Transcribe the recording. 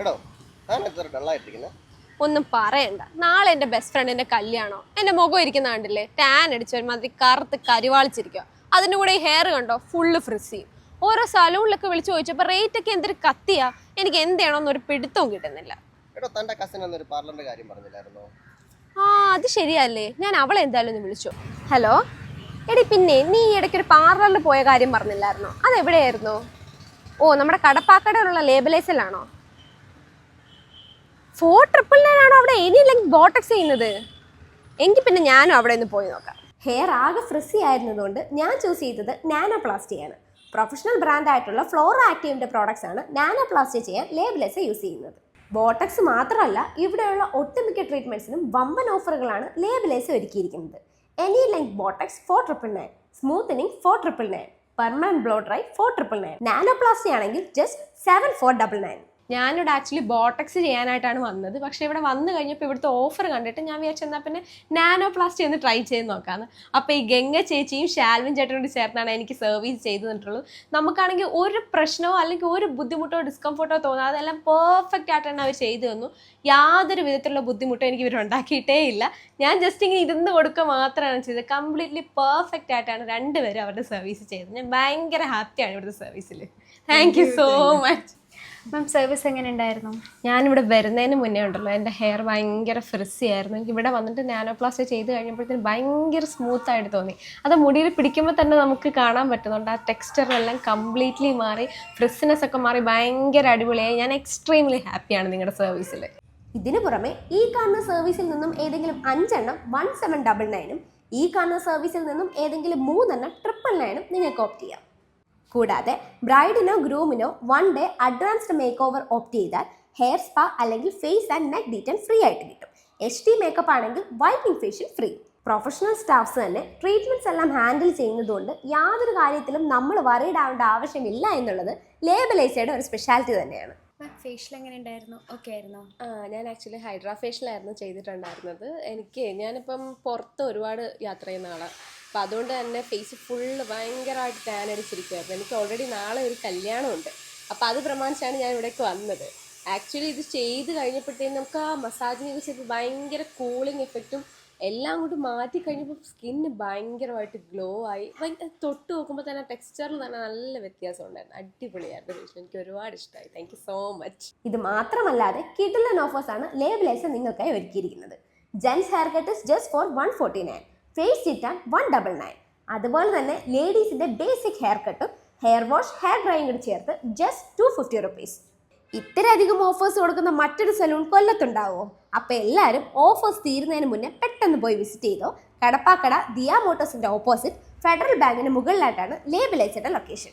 എടോ താൻ എത്ര ഡള്ളായിട്ടിരിക്കുന്നത് ഒന്നും പറയണ്ട. നാളെ എന്റെ ബെസ്റ്റ് ഫ്രണ്ടിന്റെ കല്യാണോ? എന്റെ മുഖം ഇരിക്കുന്ന കണ്ടില്ലേ? ടാൻ അടിച്ച് ഒരുമാതിരി കറുത്ത് കരിവാളിച്ചിരിക്കുക അതിന്റെ കൂടെ ഈ ഹെയർ കണ്ടോ? ഫുള്ള് ഫ്രിസി ഓരോ സലൂണിലൊക്കെ വിളിച്ചു ചോദിച്ചപ്പോൾ റേറ്റ് ഒക്കെ എന്തൊരു കത്തിയാ? എനിക്ക് എന്ത് ചെയ്യണമെന്നൊരു പിടുത്തവും കിട്ടുന്നില്ല. എടോ കസിൻ പാർലറിന്റെ കാര്യം പറഞ്ഞില്ലായിരുന്നോ? ആ അത് ശരിയല്ലേ. ഞാൻ അവളെ എന്തായാലും ഒന്ന് വിളിച്ചു. ഹലോ? എടി പിന്നെ നീ ഈ ഇടയ്ക്ക് ഒരു പാർലറിൽ പോയ കാര്യം പറഞ്ഞില്ലായിരുന്നോ? അതെവിടെയായിരുന്നു? ഓ നമ്മുടെ കടപ്പാക്കടയിലുള്ള ലേബലൈസിലാണോ ഫോർ ട്രിപ്പിൾ നയൻ ആണോ അവിടെ? ഇനിയില്ലെങ്കിൽ ബോട്ടക്സ് ചെയ്യുന്നത്. എങ്കിൽ പിന്നെ ഞാനും അവിടെ നിന്ന് പോയി നോക്കാം. ഹെയർ ആകെ ഫ്രിസി ആയിരുന്നതുകൊണ്ട് ഞാൻ ചൂസ് ചെയ്തത് നാനോപ്ലാസ്റ്റിയാണ് പ്രൊഫഷണൽ ബ്രാൻഡ് ആയിട്ടുള്ള ഫ്ലോറ ആക്റ്റീവിന്റെ പ്രോഡക്ട്സ് ആണ് നാനോപ്ലാസ്റ്റി ചെയ്യാൻ ലേബ്ലെസ് യൂസ് ചെയ്യുന്നത്. ബോട്ടക്സ് മാത്രമല്ല ഇവിടെയുള്ള ഒട്ടുമിക്ക ട്രീറ്റ്മെന്റ്സിനും വമ്പൻ ഓഫറുകളാണ് ലേബലൈസ് ഒരുക്കിയിരിക്കുന്നത്. Any length Botox four triple nine smoothening four triple nine permanent blow dry four triple nine nanoplasty ആണെങ്കിൽ just seven four double nine ഞാനിവിടെ ആക്ച്വലി ബോട്ടക്സ് ചെയ്യാനായിട്ടാണ് വന്നത്. പക്ഷേ ഇവിടെ വന്നു കഴിഞ്ഞപ്പോൾ ഇവിടുത്തെ ഓഫർ കണ്ടിട്ട് ഞാൻ വിചാരിച്ചു എന്നാൽ പിന്നെ നാനോ പ്ലാസ്റ്റി ഒന്ന് ട്രൈ ചെയ്ത് നോക്കാമെന്ന് അപ്പോൾ ഈ ഗംഗ ചേച്ചിയും ഷാൽവിൻ ചേട്ടനോട് ചേർന്നാണ് എനിക്ക് സർവീസ് ചെയ്തു തന്നിട്ടുള്ളത്. നമുക്കാണെങ്കിൽ ഒരു പ്രശ്നമോ അല്ലെങ്കിൽ ഒരു ബുദ്ധിമുട്ടോ ഡിസ്കംഫർട്ടോ തോന്നാതെ എല്ലാം പെർഫെക്റ്റ് ആയിട്ടാണ് അവർ ചെയ്തു തന്നു. യാതൊരു വിധത്തിലുള്ള ബുദ്ധിമുട്ടോ എനിക്ക് ഇവർ ഉണ്ടാക്കിയിട്ടേ ഇല്ല. ഞാൻ ജസ്റ്റ് ഇങ്ങനെ ഇരുന്ന് കൊടുക്കുക മാത്രമാണ് ചെയ്തത്. കംപ്ലീറ്റ്ലി പെർഫെക്റ്റ് ആയിട്ടാണ് രണ്ടുപേരും അവരുടെ സർവീസ് ചെയ്തത്. ഞാൻ ഭയങ്കര ഹാപ്പിയാണ് ഇവിടുത്തെ സർവീസിൽ thank you so much ma'am service എങ്ങനെ ഉണ്ടായിരുന്നു ഞാനിവിടെ വരുന്നതിന് മുന്നേ ഉണ്ടല്ലോ. എന്റെ ഹെയർ ഭയങ്കര ഫ്രിസി ആയിരുന്നു. എനിക്ക് ഇവിടെ വന്നിട്ട് നാനോപ്ലാസ്റ്റ് ചെയ്ത് കഴിഞ്ഞപ്പോഴത്തേന് ഭയങ്കര സ്മൂത്ത് ആയിട്ട് തോന്നി. അത് മുടിയിൽ പിടിക്കുമ്പോൾ തന്നെ നമുക്ക് കാണാൻ പറ്റുന്നുണ്ട്. ആ ടെക്സ്ചറെല്ലാം കംപ്ലീറ്റ്ലി മാറി ഫ്രിസിനെസ് ഒക്കെ മാറി ഭയങ്കര അടിപൊളിയായി. ഞാൻ എക്സ്ട്രീംലി ഹാപ്പിയാണ് നിങ്ങളുടെ സർവീസിൽ ഇതിനു പുറമെ ഈ കാണുന്ന സർവീസിൽ നിന്നും ഏതെങ്കിലും അഞ്ചെണ്ണം വൺ സെവൻ ഡബിൾ നയനും ഈ കാണുന്ന സർവീസിൽ നിന്നും ഏതെങ്കിലും മൂന്നെണ്ണം ട്രിപ്പിൾ നയനും നിങ്ങൾക്ക് ഓപ്റ്റ് ചെയ്യാം. കൂടാതെ ബ്രൈഡിനോ ഗ്രൂമിനോ one day advanced make over opt ചെയ്താൽ ഹെയർ സ്പാ അല്ലെങ്കിൽ face and neck detan free ആയിട്ട് കിട്ടും. എച്ച് ഡി മേക്കപ്പ് ആണെങ്കിൽ whitening facial free professional staffs തന്നെ ട്രീറ്റ്മെന്റ്സ് എല്ലാം ഹാൻഡിൽ ചെയ്യുന്നതുകൊണ്ട് യാതൊരു കാര്യത്തിലും നമ്മൾ വറീഡ് ആവേണ്ട ആവശ്യമില്ല എന്നുള്ളത് ലേബലൈസയുടെ ഒരു സ്പെഷ്യാലിറ്റി തന്നെയാണ്. ഫേഷ്യൽ എങ്ങനെ ഉണ്ടായിരുന്നു? ഓക്കെ ആയിരുന്നോ? ആ ഞാൻ ആക്ച്വലി ഹൈഡ്രാ ഫേഷ്യലായിരുന്നു ചെയ്തിട്ടുണ്ടായിരുന്നത്. എനിക്ക് ഞാനിപ്പം പുറത്ത് ഒരുപാട് യാത്ര ചെയ്യുന്ന ആളാണ് അപ്പം അതുകൊണ്ട് തന്നെ ഫേസ് ഫുള്ള് ഭയങ്കരമായിട്ട് ടാൻ അടിച്ചിരിക്കുമായിരുന്നു എനിക്ക് ഓൾറെഡി നാളെ ഒരു കല്യാണമുണ്ട്. അപ്പം അത് പ്രമാണിച്ചാണ് ഞാൻ ഇവിടേക്ക് വന്നത്. ആക്ച്വലി ഇത് ചെയ്ത് കഴിഞ്ഞപ്പോഴത്തേക്കും നമുക്ക് ആ മസാജിങ് യൂസ് ചെയ്ത് ഭയങ്കര കൂളിംഗ് എഫക്റ്റും എല്ലാം കൊണ്ട് മാറ്റി കഴിഞ്ഞപ്പോൾ സ്കിന്ന് ഭയങ്കരമായിട്ട് ഗ്ലോ ആയി. തൊട്ട് നോക്കുമ്പോൾ തന്നെ ടെക്സ്ചറിൽ തന്നെ നല്ല വ്യത്യാസം ഉണ്ടായിരുന്നു. അടിപൊളിയായിരുന്നു ഫേഷ്യൽ എനിക്ക് ഒരുപാട് ഇഷ്ടമായി താങ്ക് സോ മച്ച് ഇത് മാത്രമല്ലാതെ കിഡിലൻ ഓഫേഴ്സാണ് ലേബലൈസർ നിങ്ങൾക്കായി ഒരുക്കിയിരിക്കുന്നത്. Gents hair cut is just four one forty nine face ചിറ്റാൻ one double nine അതുപോലെ തന്നെ ലേഡീസിന്റെ ബേസിക് ഹെയർ കട്ടും ഹെയർ വാഷ് ഹെയർ ഡ്രൈയും കൂടി ചേർത്ത് ജസ്റ്റ് ടു ഫിഫ്റ്റി റുപ്പീസ് ഇത്രയധികം ഓഫേഴ്സ് കൊടുക്കുന്ന മറ്റൊരു സലൂൺ കൊല്ലത്തുണ്ടാവുമോ അപ്പോൾ എല്ലാവരും ഓഫേഴ്സ് തീരുന്നതിന് മുന്നേ പെട്ടെന്ന് പോയി വിസിറ്റ് ചെയ്തോ? കടപ്പാക്കട ദിയ മോട്ടോഴ്സിന്റെ ഓപ്പോസിറ്റ് ഫെഡറൽ ബാങ്കിന് മുകളിലായിട്ടാണ് ലേബിൾ അയച്ചിട്ട ലൊക്കേഷൻ